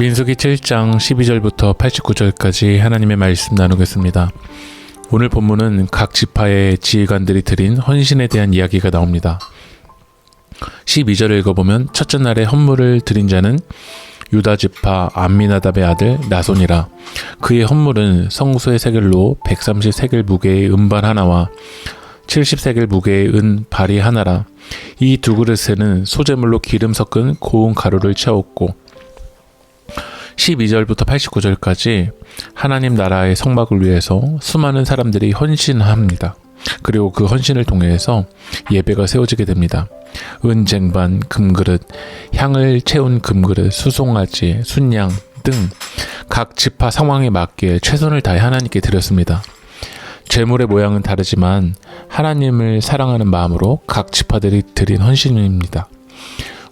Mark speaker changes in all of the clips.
Speaker 1: 민수기 7장 12절부터 89절까지 하나님의 말씀 나누겠습니다. 오늘 본문은 각 지파의 지휘관들이 드린 헌신에 대한 이야기가 나옵니다. 12절을 읽어보면 첫째 날에 헌물을 드린 자는 유다 지파 암미나답의 아들 나손이라 그의 헌물은 성소의 세겔로 130세겔 무게의 은반 하나와 70세겔 무게의 은 발이 하나라 이 두 그릇에는 소재물로 기름 섞은 고운 가루를 채웠고 12절부터 89절까지 하나님 나라의 성막을 위해서 수많은 사람들이 헌신합니다. 그리고 그 헌신을 통해서 예배가 세워지게 됩니다. 은쟁반, 금그릇, 향을 채운 금그릇, 수송아지, 순양 등 각 지파 상황에 맞게 최선을 다해 하나님께 드렸습니다. 재물의 모양은 다르지만 하나님을 사랑하는 마음으로 각 지파들이 드린 헌신입니다.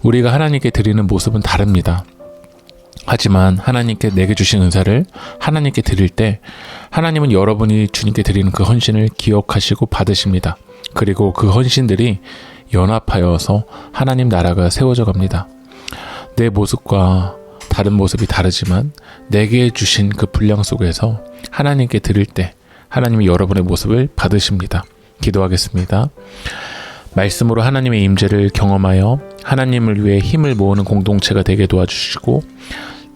Speaker 1: 우리가 하나님께 드리는 모습은 다릅니다. 하지만 하나님께 내게 주신 은사를 하나님께 드릴 때 하나님은 여러분이 주님께 드리는 그 헌신을 기억하시고 받으십니다. 그리고 그 헌신들이 연합하여서 하나님 나라가 세워져 갑니다. 내 모습과 다른 모습이 다르지만 내게 주신 그 분량 속에서 하나님께 드릴 때 하나님이 여러분의 모습을 받으십니다. 기도하겠습니다. 말씀으로 하나님의 임재를 경험하여 하나님을 위해 힘을 모으는 공동체가 되게 도와주시고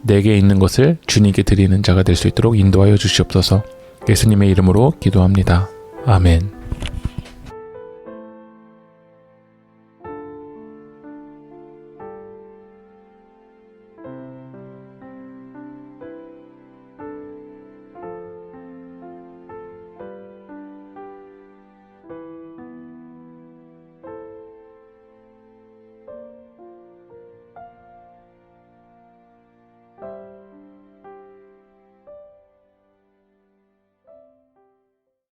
Speaker 1: 내게 있는 것을 주님께 드리는 자가 될 수 있도록 인도하여 주시옵소서. 예수님의 이름으로 기도합니다. 아멘.